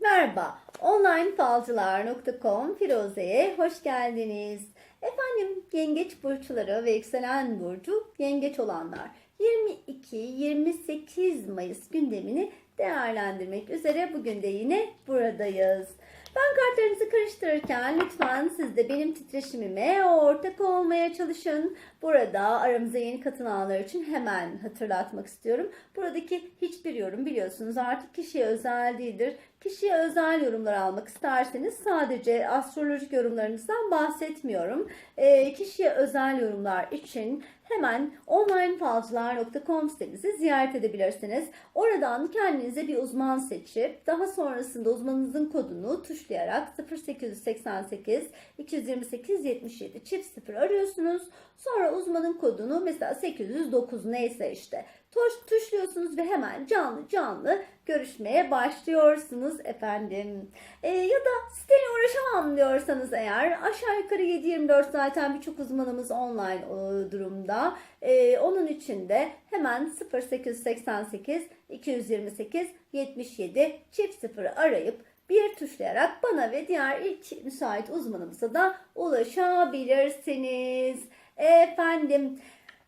Merhaba, onlinefalcılar.com Firuze'ye hoş geldiniz. Efendim, yengeç burçları ve yükselen burcu yengeç olanlar 22-28 Mayıs gündemini değerlendirmek üzere bugün de yine buradayız. Ben kartlarınızı karıştırırken lütfen siz de benim titreşimime ortak olmaya çalışın. Burada aramıza yeni katılanlar için hemen hatırlatmak istiyorum. Buradaki hiçbir yorum biliyorsunuz artık kişiye özel değildir. Kişiye özel yorumlar almak isterseniz sadece astrolojik yorumlarınızdan bahsetmiyorum. E, kişiye özel yorumlar için hemen onlinefalcılar.com sitemizi ziyaret edebilirsiniz. Oradan kendinize bir uzman seçip daha sonrasında uzmanınızın kodunu tuşlayarak 0888 228 77 çift 0 arıyorsunuz. Sonra uzmanın kodunu mesela 809 neyse işte tuş, tuşluyorsunuz ve hemen canlı canlı görüşmeye başlıyorsunuz efendim. Ee, ya da siteyle uğraşamam diyorsanız eğer aşağı yukarı 7-24 zaten birçok uzmanımız online e, durumda. Ee, onun için de hemen 0888 228 77 çift 0 arayıp bir tuşlayarak bana ve diğer ilk müsait uzmanımıza da ulaşabilirsiniz. Efendim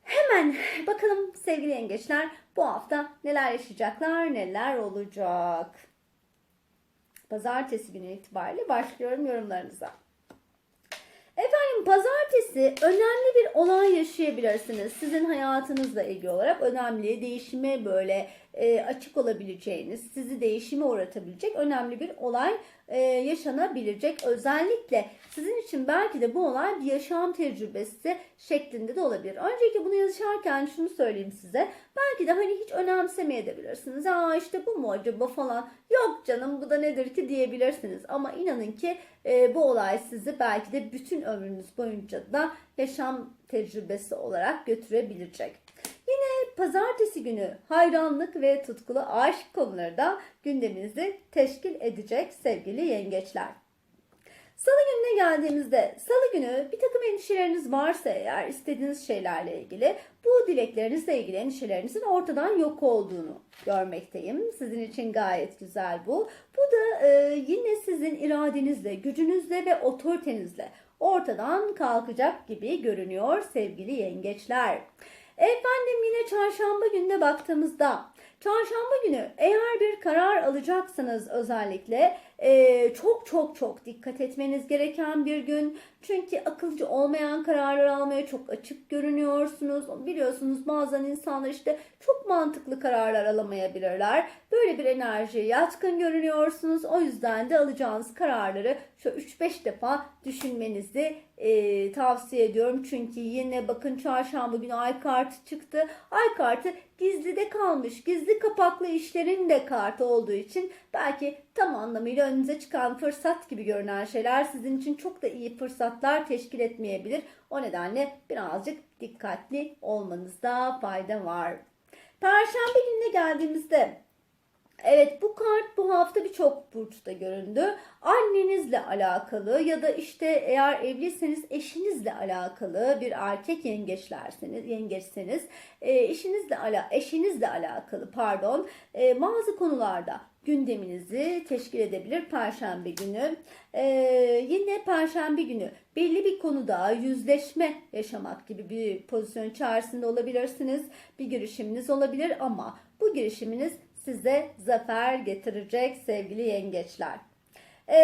hemen bakalım sevgili yengeçler bu hafta neler yaşayacaklar, neler olacak. Pazartesi günü itibariyle başlıyorum yorumlarınıza. Efendim pazartesi önemli bir olay yaşayabilirsiniz. Sizin hayatınızla ilgili olarak önemli, değişime böyle e, açık olabileceğiniz, sizi değişime uğratabilecek önemli bir olay e, yaşanabilecek. Özellikle sizin için belki de bu olay bir yaşam tecrübesi şeklinde de olabilir. Öncelikle bunu yazarken şunu söyleyeyim size. Belki de hani hiç önemsemeyebilirsiniz. Aa işte bu mu acaba falan. Yok canım bu da nedir ki diyebilirsiniz. Ama inanın ki e, bu olay sizi belki de bütün ömrünüz boyunca da yaşam tecrübesi olarak götürebilecek. Yine pazartesi günü hayranlık ve tutkulu aşk konuları da gündeminizi teşkil edecek sevgili yengeçler. Salı gününe geldiğimizde salı günü bir takım endişeleriniz varsa eğer istediğiniz şeylerle ilgili bu dileklerinizle ilgili endişelerinizin ortadan yok olduğunu görmekteyim. Sizin için gayet güzel bu. Bu da e, yine sizin iradenizle, gücünüzle ve otoritenizle ortadan kalkacak gibi görünüyor sevgili yengeçler. Efendim yine çarşamba gününe baktığımızda çarşamba günü eğer bir karar alacaksanız özellikle e, çok çok çok dikkat etmeniz gereken bir gün. Çünkü akılcı olmayan kararlar almaya çok açık görünüyorsunuz. Biliyorsunuz bazen insanlar işte çok mantıklı kararlar alamayabilirler. Böyle bir enerjiye yatkın görünüyorsunuz. O yüzden de alacağınız kararları şu 3-5 defa düşünmenizi e, tavsiye ediyorum. Çünkü yine bakın çarşamba günü ay kartı çıktı. Ay kartı gizlide kalmış, gizli kapaklı işlerin de kartı olduğu için belki tam anlamıyla önünüze çıkan fırsat gibi görünen şeyler sizin için çok da iyi fırsatlar teşkil etmeyebilir. O nedenle birazcık dikkatli olmanızda fayda var. Perşembe gününe geldiğimizde Evet bu kart bu hafta birçok burçta göründü. Annenizle alakalı ya da işte eğer evliyseniz eşinizle alakalı bir erkek yengeçlerseniz, yengeçseniz eşinizle ala eşinizle alakalı pardon e, bazı konularda gündeminizi teşkil edebilir Perşembe günü. Ee, yine Perşembe günü belli bir konuda yüzleşme yaşamak gibi bir pozisyon içerisinde olabilirsiniz. Bir girişiminiz olabilir ama bu girişiminiz size zafer getirecek sevgili yengeçler. Ee,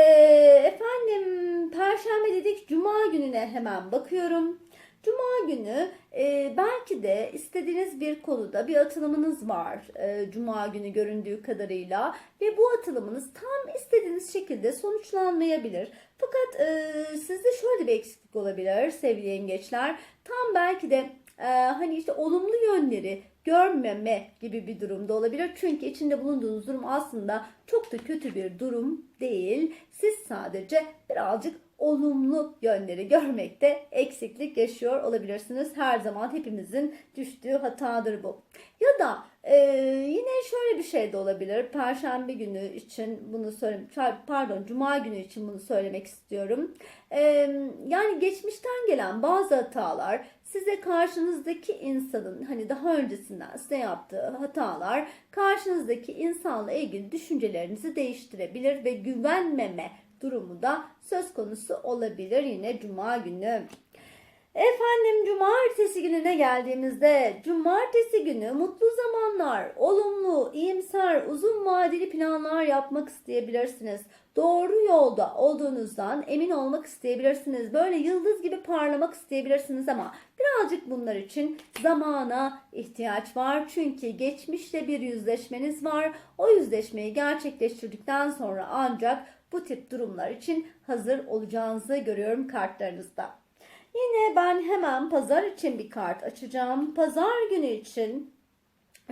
efendim Perşembe dedik Cuma gününe hemen bakıyorum. Cuma günü e, belki de istediğiniz bir konuda bir atılımınız var e, Cuma günü göründüğü kadarıyla ve bu atılımınız tam istediğiniz şekilde sonuçlanmayabilir. Fakat e, sizde şöyle bir eksiklik olabilir sevgili yengeçler. Tam belki de e, hani işte olumlu yönleri görmeme gibi bir durumda olabilir. Çünkü içinde bulunduğunuz durum aslında çok da kötü bir durum değil. Siz sadece birazcık olumlu yönleri görmekte eksiklik yaşıyor olabilirsiniz. Her zaman hepimizin düştüğü hatadır bu. Ya da Ee, yine şöyle bir şey de olabilir. Perşembe günü için bunu söyle pardon Cuma günü için bunu söylemek istiyorum. Ee, yani geçmişten gelen bazı hatalar size karşınızdaki insanın hani daha öncesinden size yaptığı hatalar karşınızdaki insanla ilgili düşüncelerinizi değiştirebilir ve güvenmeme durumu da söz konusu olabilir yine Cuma günü. Efendim cumartesi gününe geldiğimizde cumartesi günü mutlu zamanlar, olumlu, iyimser, uzun vadeli planlar yapmak isteyebilirsiniz. Doğru yolda olduğunuzdan emin olmak isteyebilirsiniz. Böyle yıldız gibi parlamak isteyebilirsiniz ama birazcık bunlar için zamana ihtiyaç var. Çünkü geçmişte bir yüzleşmeniz var. O yüzleşmeyi gerçekleştirdikten sonra ancak bu tip durumlar için hazır olacağınızı görüyorum kartlarınızda. Yine ben hemen pazar için bir kart açacağım. Pazar günü için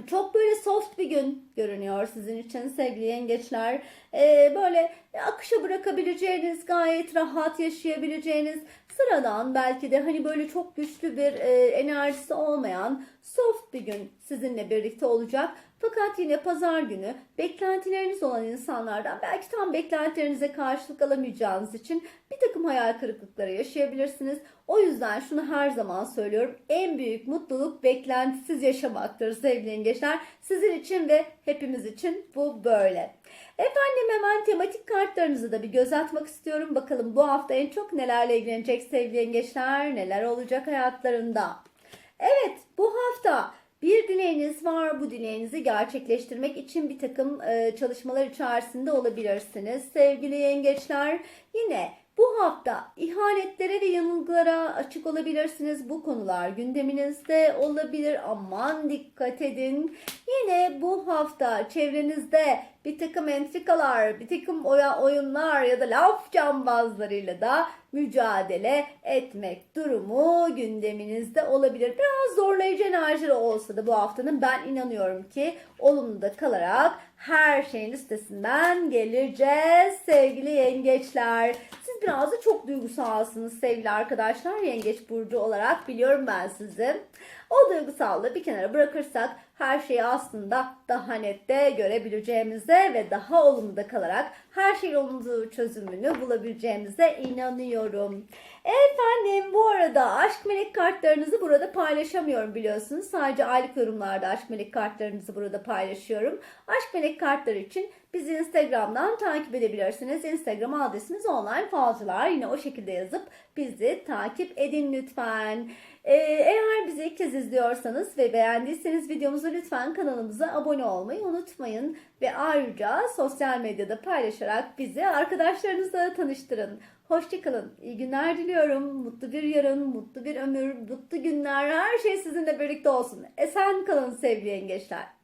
çok böyle soft bir gün görünüyor sizin için sevgili yengeçler. Ee, böyle akışa bırakabileceğiniz, gayet rahat yaşayabileceğiniz, sıradan belki de hani böyle çok güçlü bir e, enerjisi olmayan soft bir gün sizinle birlikte olacak. Fakat yine pazar günü beklentileriniz olan insanlardan belki tam beklentilerinize karşılık alamayacağınız için bir takım hayal kırıklıkları yaşayabilirsiniz. O yüzden şunu her zaman söylüyorum. En büyük mutluluk beklentisiz yaşamaktır sevgili yengeçler. Sizin için ve hepimiz için bu böyle. Efendim hemen tematik kartlarınızı da bir göz atmak istiyorum. Bakalım bu hafta en çok nelerle ilgilenecek sevgili yengeçler, neler olacak hayatlarında. Evet bu hafta bir dileğiniz var. Bu dileğinizi gerçekleştirmek için bir takım çalışmalar içerisinde olabilirsiniz. Sevgili yengeçler yine bu hafta ihanetlere ve yanılgılara açık olabilirsiniz. Bu konular gündeminizde olabilir. Aman dikkat edin. Yine bu hafta çevrenizde bir takım entrikalar, bir takım oyunlar ya da laf cambazlarıyla da mücadele etmek durumu gündeminizde olabilir. Biraz zorlayıcı enerjileri olsa da bu haftanın ben inanıyorum ki olumlu da kalarak her şeyin üstesinden geleceğiz sevgili yengeçler. Biraz da çok duygusalsınız sevgili arkadaşlar yengeç burcu olarak biliyorum ben sizi. O duygusallığı bir kenara bırakırsak her şeyi aslında daha nette görebileceğimize ve daha olumlu kalarak her şeyin olumlu çözümünü bulabileceğimize inanıyorum. Efendim bu arada aşk melek kartlarınızı burada paylaşamıyorum biliyorsunuz. Sadece aylık yorumlarda aşk melek kartlarınızı burada paylaşıyorum. Aşk melek kartları için bizi Instagram'dan takip edebilirsiniz. Instagram adresimiz online falcılar. Yine o şekilde yazıp bizi takip edin lütfen. Ee, eğer bizi ilk kez izliyorsanız ve beğendiyseniz videomuzu lütfen kanalımıza abone olmayı unutmayın. Ve ayrıca sosyal medyada paylaşarak bizi arkadaşlarınızla tanıştırın. Hoşçakalın. İyi günler diliyorum. Mutlu bir yarın, mutlu bir ömür, mutlu günler. Her şey sizinle birlikte olsun. Esen kalın sevgili yengeçler.